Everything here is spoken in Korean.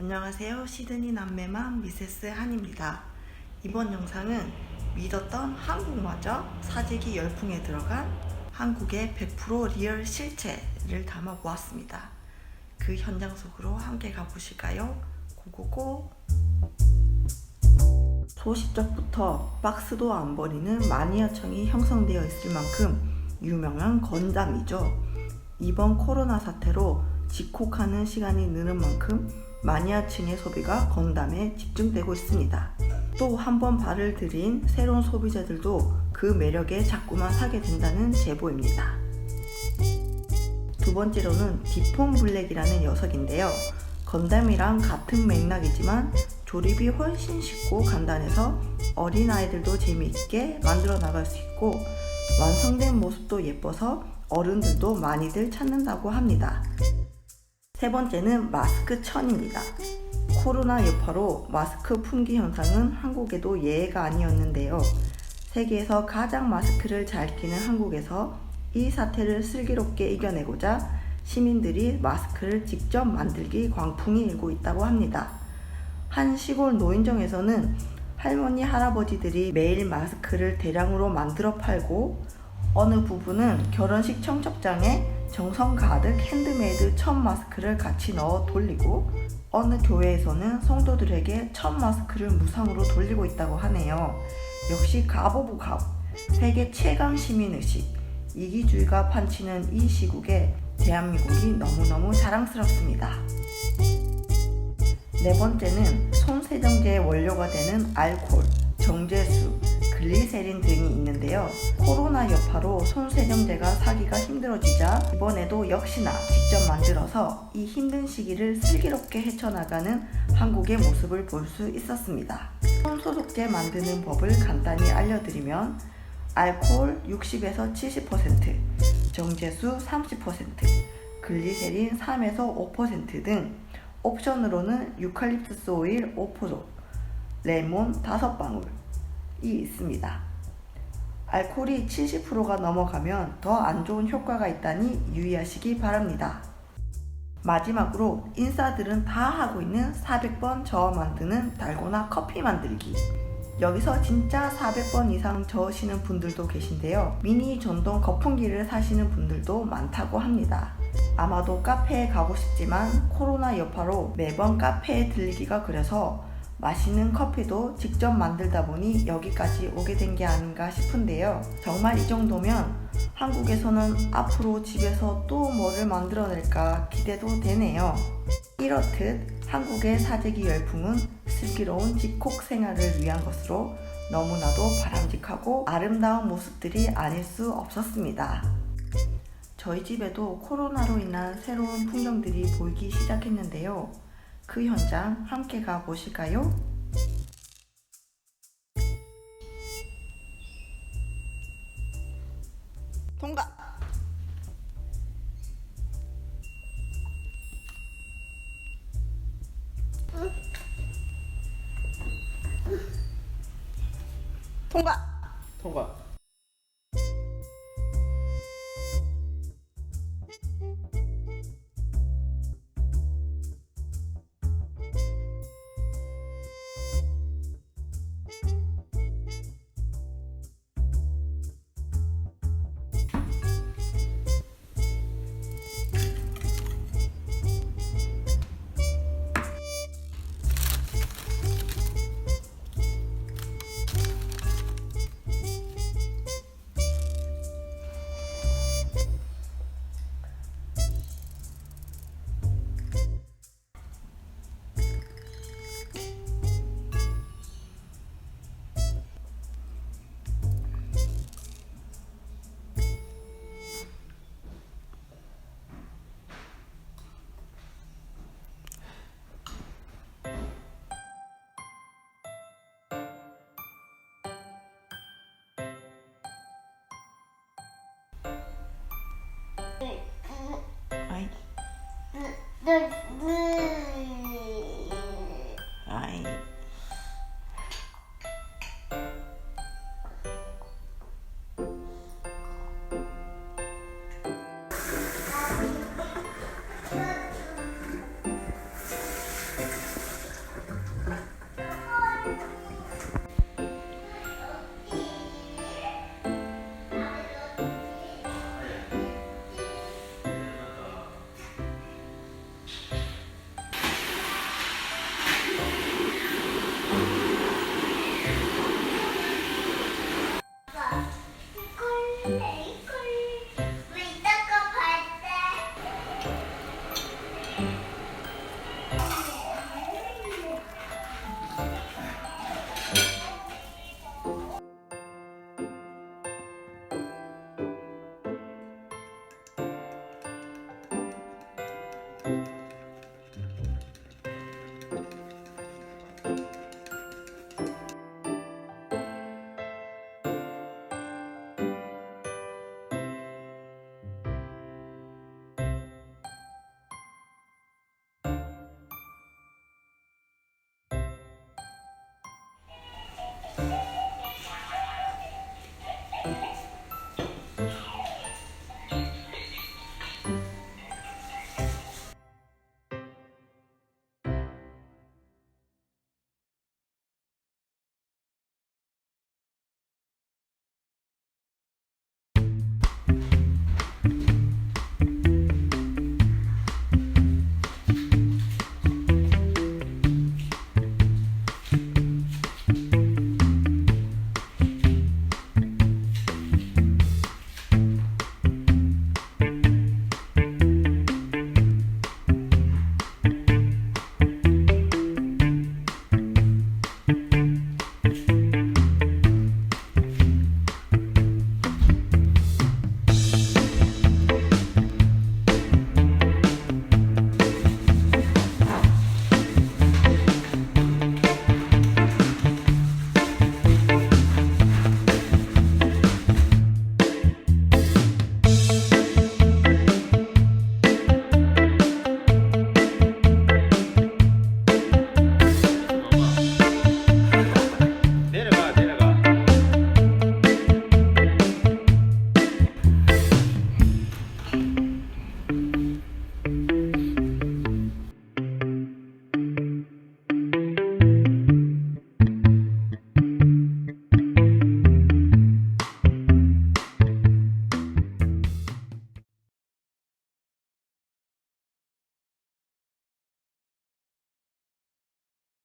안녕하세요. 시드니 남매맘 미세스 한입니다. 이번 영상은 믿었던 한국마저 사재기 열풍에 들어간 한국의 100% 리얼 실체를 담아 보았습니다. 그 현장 속으로 함께 가보실까요? 고고고! 소시적부터 박스도 안 버리는 마니아청이 형성되어 있을 만큼 유명한 건담이죠. 이번 코로나 사태로 직콕하는 시간이 느는 만큼 마니아층의 소비가 건담에 집중되고 있습니다. 또 한 번 발을 들인 새로운 소비자들도 그 매력에 자꾸만 사게 된다는 제보입니다. 두 번째로는 디폰 블랙이라는 녀석인데요. 건담이랑 같은 맥락이지만 조립이 훨씬 쉽고 간단해서 어린아이들도 재미있게 만들어 나갈 수 있고 완성된 모습도 예뻐서 어른들도 많이들 찾는다고 합니다. 세 번째는 마스크 천입니다. 코로나 여파로 마스크 품귀 현상은 한국에도 예외가 아니었는데요. 세계에서 가장 마스크를 잘 끼는 한국에서 이 사태를 슬기롭게 이겨내고자 시민들이 마스크를 직접 만들기 광풍이 일고 있다고 합니다. 한 시골 노인정에서는 할머니, 할아버지들이 매일 마스크를 대량으로 만들어 팔고 어느 부부는 결혼식 청첩장에 정성 가득 핸드메이드 천 마스크를 같이 넣어 돌리고 어느 교회에서는 성도들에게 천 마스크를 무상으로 돌리고 있다고 하네요. 역시 가보부 갑 세계 최강 시민의식 이기주의가 판치는 이 시국에 대한민국이 너무너무 자랑스럽습니다. 네 번째는 손세정제의 원료가 되는 알코올, 정제수, 글리세린 등이 있는데요. 코로나 여파로 손세정제가 사기가 힘들어지자 이번에도 역시나 직접 만들어서 이 힘든 시기를 슬기롭게 헤쳐나가는 한국의 모습을 볼 수 있었습니다. 손소독제 만드는 법을 간단히 알려드리면 알코올 60에서 70%, 정제수 30%, 글리세린 3에서 5%등 옵션으로는 유칼립투스 오일 5%, 레몬 5방울이 있습니다. 알코올이 70%가 넘어가면 더 안 좋은 효과가 있다니 유의하시기 바랍니다. 마지막으로 인싸들은 다 하고 있는 400번 저어 만드는 달고나 커피 만들기. 여기서 진짜 400번 이상 저으시는 분들도 계신데요. 미니 전동 거품기를 사시는 분들도 많다고 합니다. 아마도 카페에 가고 싶지만 코로나 여파로 매번 카페에 들리기가 그래서 맛있는 커피도 직접 만들다 보니 여기까지 오게 된 게 아닌가 싶은데요. 정말 이 정도면 한국에서는 앞으로 집에서 또 뭐를 만들어낼까 기대도 되네요. 이렇듯 한국의 사재기 열풍은 슬기로운 집콕 생활을 위한 것으로 너무나도 바람직하고 아름다운 모습들이 아닐 수 없었습니다. 저희 집에도 코로나로 인한 새로운 풍경들이 보이기 시작했는데요. 그 현장 함께 가보실까요? 통과! 통과! 통과.